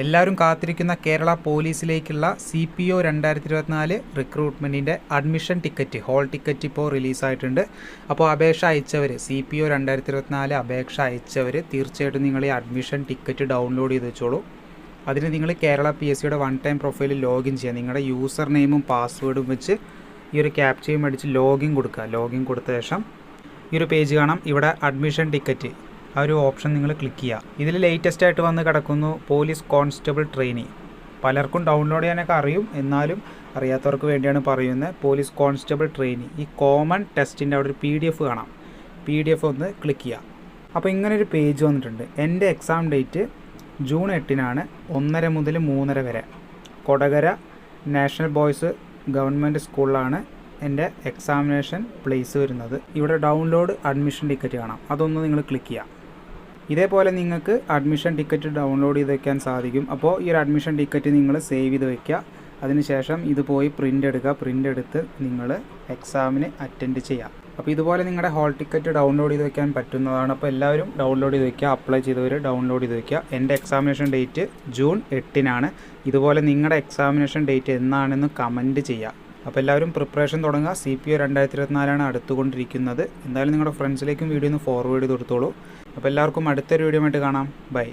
എല്ലാവരും കാത്തിരിക്കുന്ന കേരള പോലീസിലേക്കുള്ള സി പി ഒ രണ്ടായിരത്തി ഇരുപത്തിനാല് റിക്രൂട്ട്മെന്റിന്റെ അഡ്മിഷൻ ടിക്കറ്റ് ഹോൾ ടിക്കറ്റ് ഇപ്പോൾ റിലീസായിട്ടുണ്ട്. അപ്പോൾ അപേക്ഷ അയച്ചവർ സി പി ഒ രണ്ടായിരത്തി ഇരുപത്തിനാല് അപേക്ഷ അയച്ചവർ തീർച്ചയായിട്ടും നിങ്ങൾ ഈ അഡ്മിഷൻ ടിക്കറ്റ് ഡൗൺലോഡ് ചെയ്ത് വെച്ചോളൂ. അതിന് നിങ്ങൾ കേരള പി എസ് സിയുടെ വൺ ടൈം പ്രൊഫൈലിൽ ലോഗിൻ ചെയ്യുക. നിങ്ങളുടെ യൂസർ നെയിമും പാസ്വേഡും വെച്ച് ഈ ഒരു ക്യാപ്ചയും അടിച്ച് ലോഗിൻ കൊടുക്കുക. ലോഗിൻ കൊടുത്ത ശേഷം ഈ ഒരു പേജ് കാണാം. ഇവിടെ അഡ്മിഷൻ ടിക്കറ്റ്. ആ ഒരു ഓപ്ഷൻ നിങ്ങൾ ക്ലിക്ക് ചെയ്യുക ഇതിൽ ലേറ്റസ്റ്റ് ആയിട്ട് വന്ന് കിടക്കുന്നു പോലീസ് കോൺസ്റ്റബിൾ ട്രെയിനി പലർക്കും ഡൗൺലോഡ് ചെയ്യാനൊക്കെ അറിയും. എന്നാലും അറിയാത്തവർക്ക് വേണ്ടിയാണ് പറയുന്നത് പോലീസ് കോൺസ്റ്റബിൾ ട്രെയിനി ഈ കോമൺ ടെസ്റ്റിന്റെ അവിടെ ഒരു പി ഡി എഫ് കാണാം. പി ഡി എഫ് ഒന്ന് ക്ലിക്ക് ചെയ്യുക അപ്പോൾ ഇങ്ങനെ ഒരു പേജ് വന്നിട്ടുണ്ട്. എന്റെ എക്സാം ഡേറ്റ് ജൂൺ എട്ടിനാണ് ഒന്നര മുതൽ മൂന്നര വരെ. കൊടകര നാഷണൽ ബോയ്സ് ഗവൺമെന്റ് സ്കൂളിലാണ് എന്റെ എക്സാമിനേഷൻ പ്ലേസ് വരുന്നത്. ഇവിടെ ഡൗൺലോഡ് അഡ്മിഷൻ ടിക്കറ്റ് കാണാം. അതൊന്ന് നിങ്ങൾ ക്ലിക്ക് ചെയ്യാം. ഇതേപോലെ നിങ്ങൾക്ക് അഡ്മിഷൻ ടിക്കറ്റ് ഡൗൺലോഡ് ചെയ്ത് വെക്കാൻ സാധിക്കും. അപ്പോൾ ഈ ഒരു അഡ്മിഷൻ ടിക്കറ്റ് നിങ്ങൾ സേവ് ചെയ്ത് വെക്കുക അതിനുശേഷം ഇത് പോയി പ്രിന്റ് എടുക്കുക പ്രിന്റ് എടുത്ത് നിങ്ങൾ എക്സാമിന് അറ്റൻഡ് ചെയ്യാം. അപ്പോൾ ഇതുപോലെ നിങ്ങളുടെ ഹോൾ ടിക്കറ്റ് ഡൗൺലോഡ് ചെയ്ത് വെക്കാൻ പറ്റുന്നതാണ്. അപ്പോൾ എല്ലാവരും ഡൗൺലോഡ് ചെയ്ത് വെക്കുക അപ്ലൈ ചെയ്തവർ ഡൗൺലോഡ് ചെയ്ത് വെക്കുക എന്റെ എക്സാമിനേഷൻ ഡേറ്റ് ജൂൺ എട്ടിനാണ്. ഇതുപോലെ നിങ്ങളുടെ എക്സാമിനേഷൻ ഡേറ്റ് എന്നാണെന്ന് കമന്റ് ചെയ്യുക അപ്പോൾ എല്ലാവരും പ്രിപ്പറേഷൻ തുടങ്ങുക സി പി ഒ രണ്ടായിരത്തി ഇരുപത്തിനാലാണ് അടുത്തുകൊണ്ടിരിക്കുന്നത്. എന്തായാലും നിങ്ങളുടെ ഫ്രണ്ട്സിലേക്കും വീഡിയോ ഒന്ന് ഫോർവേഡ് ചെയ്ത് കൊടുത്തോളൂ. അപ്പോൾ എല്ലാവർക്കും അടുത്തൊരു വീഡിയോ ആയിട്ട് കാണാം. ബൈ.